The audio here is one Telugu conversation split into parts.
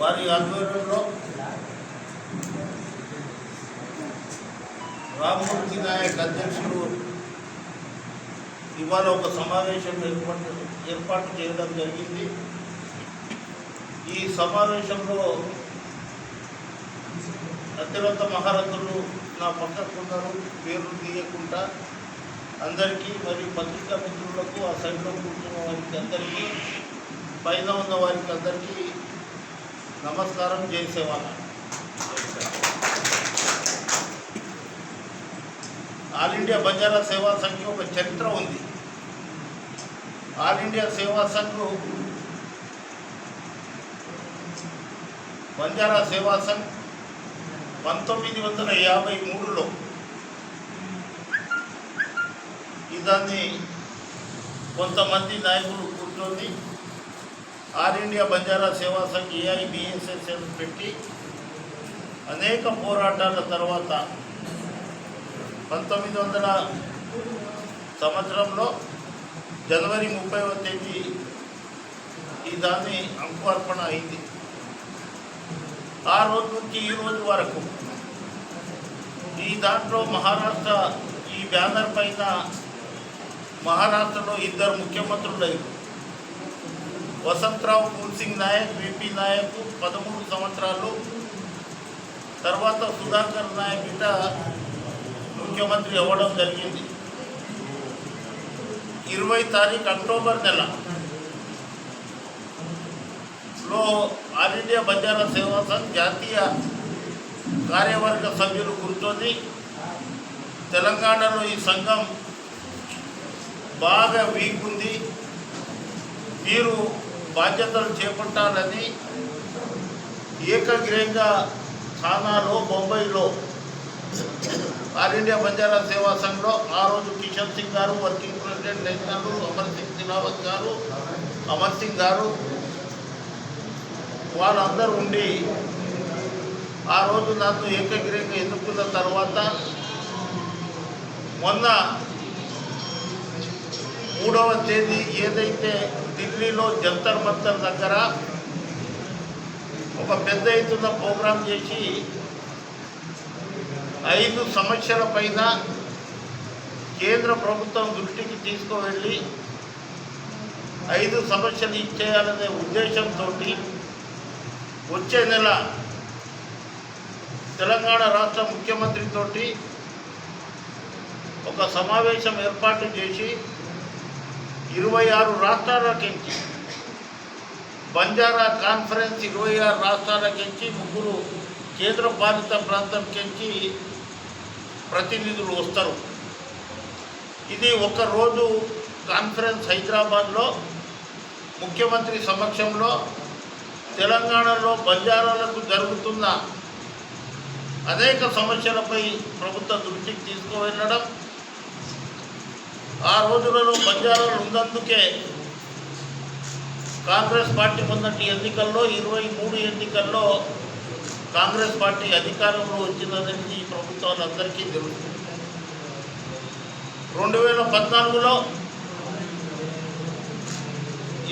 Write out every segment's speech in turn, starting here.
వారి ఆధ్వర్యంలో రామమూర్తి నాయక్ అధ్యక్షుడు ఇవాళ ఒక సమావేశం ఏర్పాటు ఏర్పాటు చేయడం జరిగింది. ఈ సమావేశంలో అత్యవంత మహారథులు నా పక్కకున్నారు పేర్లు తీయకుండా అందరికీ మరియు పత్రికా మిత్రులకు ఆ సైడ్లో కూర్చున్న వారికి అందరికీ పైన ఉన్న వారికి అందరికీ నమస్కారం. చేసేవాళ్ళ ఆల్ ఇండియా బంజారా సేవా సంఘం ఒక చరిత్ర ఉంది. ఆల్ ఇండియా సేవా సంఘం బంజారా సేవా సంఘ్ పంతొమ్మిది వందల యాభై మూడులో యుద్ధాన్ని దాన్ని కొంతమంది నాయకులు కూర్చొని ఆల్ ఇండియా బంజారా సేవా సంఘ్ ఏఐబిఎస్ఎస్ఎల్ పెట్టి అనేక పోరాటాల తర్వాత పంతొమ్మిది వందల సంవత్సరంలో జనవరి ముప్పైవ తేదీ ఈ దాన్ని అంకుర్పణ అయింది. ఆ రోజు నుంచి ఈ రోజు వరకు ఈ దాంట్లో మహారాష్ట్ర ఈ బ్యానర్ పైన మహారాష్ట్రలో ఇద్దరు ముఖ్యమంత్రులు వసంతరావు సింగ్ నాయక్ విపి నాయక్ పదమూడు సంవత్సరాలు. తర్వాత సుధాకర్ నాయక్ ఇట ముఖ్యమంత్రి అవ్వడం జరిగింది. ఇరవై తారీఖు అక్టోబర్ నెల. లో ఆల్ ఇండియా బంజారా సేవా సంఘ్ జాతీయ కార్యవర్గ సభ్యులు కూర్చొని తెలంగాణలో ఈ సంఘం బాగా వీక్ ఉంది మీరు బాధ్యతలు చేపట్టాలని ఏకగ్రీయంగా ఖానాలో బొంబాయిలో ఆల్ ఇండియా బంజారా సేవా సంఘంలో ఆ రోజు కిషన్ సింగ్ గారు వర్కింగ్ ప్రెసిడెంట్ గారు అమర్ సింగ్ దినావత్ గారు అమర్ సింగ్ గారు వాళ్ళందరూ ఉండి ఆ రోజు నన్ను ఏకగ్రీయంగా ఎన్నుకున్న తర్వాత మొన్న మూడవ తేదీ ఏదైతే ఢిల్లీలో జంతర్ మంతర్ దగ్గర ఒక పెద్ద ఎత్తున ప్రోగ్రాం చేసి ఐదు సమస్యల పైన కేంద్ర ప్రభుత్వం దృష్టికి తీసుకువెళ్ళి ఐదు సమస్యలు ఇచ్చేయాలనే ఉద్దేశంతో వచ్చే నెల తెలంగాణ రాష్ట్ర ముఖ్యమంత్రితోటి ఒక సమావేశం ఏర్పాటు చేసి ఇరవై ఆరు రాష్ట్రాలకించి బంజారా కాన్ఫరెన్స్ ఇరవై ఆరు రాష్ట్రాలకించి ముగ్గురు కేంద్ర పాలిత ప్రాంతంకించి ప్రతినిధులు వస్తారు. ఇది ఒక రోజు కాన్ఫరెన్స్ హైదరాబాద్లో ముఖ్యమంత్రి సమక్షంలో తెలంగాణలో బంజారాలకు జరుగుతున్న అనేక సమస్యలపై ప్రభుత్వ దృష్టికి తీసుకువెళ్ళడం ఆ రోజులలో బంజారాలు ఉన్నందుకే కాంగ్రెస్ పార్టీ మొన్నటి ఎన్నికల్లో ఇరవై మూడు ఎన్నికల్లో కాంగ్రెస్ పార్టీ అధికారంలో వచ్చిందనేది ఈ ప్రభుత్వాలందరికీ తెలుసు. రెండు వేల పద్నాలుగులో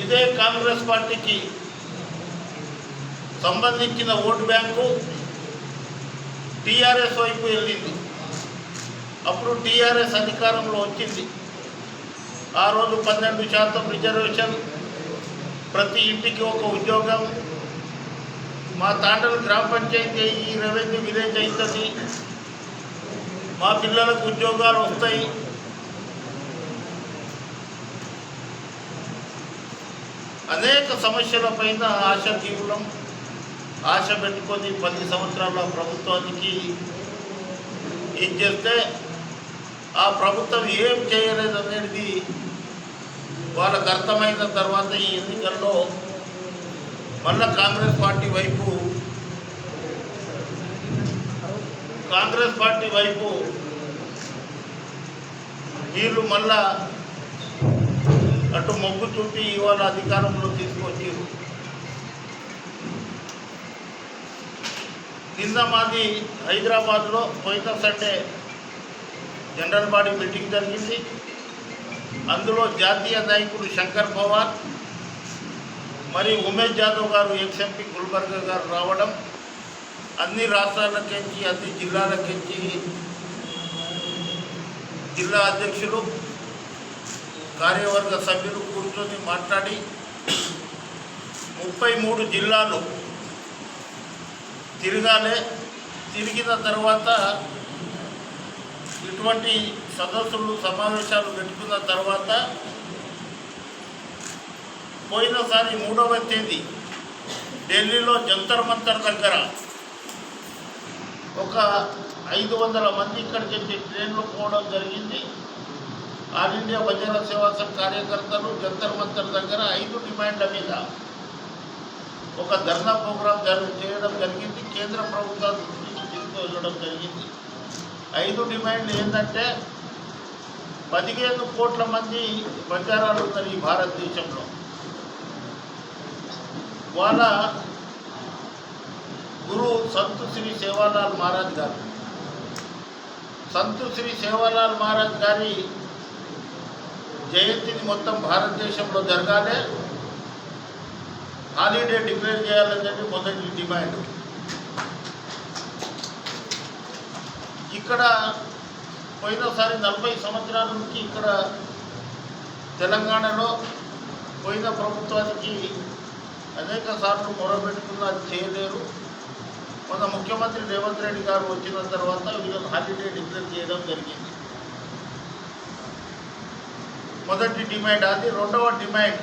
ఇదే కాంగ్రెస్ పార్టీకి సంబంధించిన ఓటు బ్యాంకు టీఆర్ఎస్ వైపు వెళ్ళింది. అప్పుడు టీఆర్ఎస్ అధికారంలో వచ్చింది. ఆ రోజు పన్నెండు శాతం రిజర్వేషన్ ప్రతి ఇంటికి ఒక ఉద్యోగం. మా తాండలు గ్రామ పంచాయతీ ఈ రెవెన్యూ విలేజ్ అవుతుంది మా పిల్లలకు ఉద్యోగాలు వస్తాయి. అనేక సమస్యల పైన ఆశ తీవ్రం. ఆశ పెట్టుకొని పది సంవత్సరాల ప్రభుత్వానికి ఏం చేస్తే ఆ ప్రభుత్వం ఏం చేయలేదు అనేది వాళ్ళకు అర్థమైన తర్వాత ఈ ఎన్నికల్లో మళ్ళా కాంగ్రెస్ పార్టీ వైపు కాంగ్రెస్ పార్టీ వైపు వీళ్ళు మళ్ళా అటు మొగ్గు చూపి ఇవాళ అధికారంలో తీసుకొచ్చారు. నిన్న మాది హైదరాబాద్లో పోయిన సండే జనరల్ బాడీ మీటింగ్ జరిగింది. అందులో జాతీయ నాయకుడు శంకర్ పవార్ మరి ఉమేష్ జాదవ్ గారు ఎక్స్ఎంపీ గుల్బర్గా గారు రావడం అన్ని రాష్ట్రాలకెంచి అన్ని జిల్లాలకెంచి జిల్లా అధ్యక్షులు కార్యవర్గ సభ్యులు కూర్చొని మాట్లాడి ముప్పై మూడు జిల్లాలు తిరగాలి. తిరిగిన తర్వాత ఇటువంటి సదస్సులు సమావేశాలు పెట్టుకున్న తర్వాత పోయినసారి మూడవ తేదీ ఢిల్లీలో జంతర్ మంతర్ దగ్గర ఒక ఐదు వందల మంది ఇక్కడికి వచ్చి ట్రైన్లో పోవడం జరిగింది. ఆల్ ఇండియా బజారా సేవా కార్యకర్తలు జంతర్ మంతర్ దగ్గర ఐదు డిమాండ్ల మీద ఒక ధర్నా ప్రోగ్రాం జరి- చేయడం జరిగింది. కేంద్ర ప్రభుత్వం దృష్టికి తీసుకువెళ్ళడం జరిగింది. ఐదు డిమాండ్లు ఏంటంటే పదిహేను కోట్ల మంది బంజారాలు ఉన్నారు ఈ భారతదేశంలో. వాళ్ళ గురు సంతు శ్రీ సేవాలాల్ మహారాజ్ గారు. సంతు శ్రీ సేవాలాల్ మహారాజ్ గారి జయంతిని మొత్తం భారతదేశంలో జరగాలి. హాలిడే డిక్లేర్ చేయాలని చెప్పి మొదటి డిమాండ్. ఇక్కడ పోయినసారి నలభై సంవత్సరాల నుంచి ఇక్కడ తెలంగాణలో పోయిన ప్రభుత్వానికి అనేక సార్లు మొరబెట్టుకున్న అది చేయలేరు. మన ముఖ్యమంత్రి రేవంత్ రెడ్డి గారు వచ్చిన తర్వాత వీళ్ళకి హాలిడే డిక్లేర్ చేయడం జరిగింది. మొదటి డిమాండ్ అది రెండవ డిమాండ్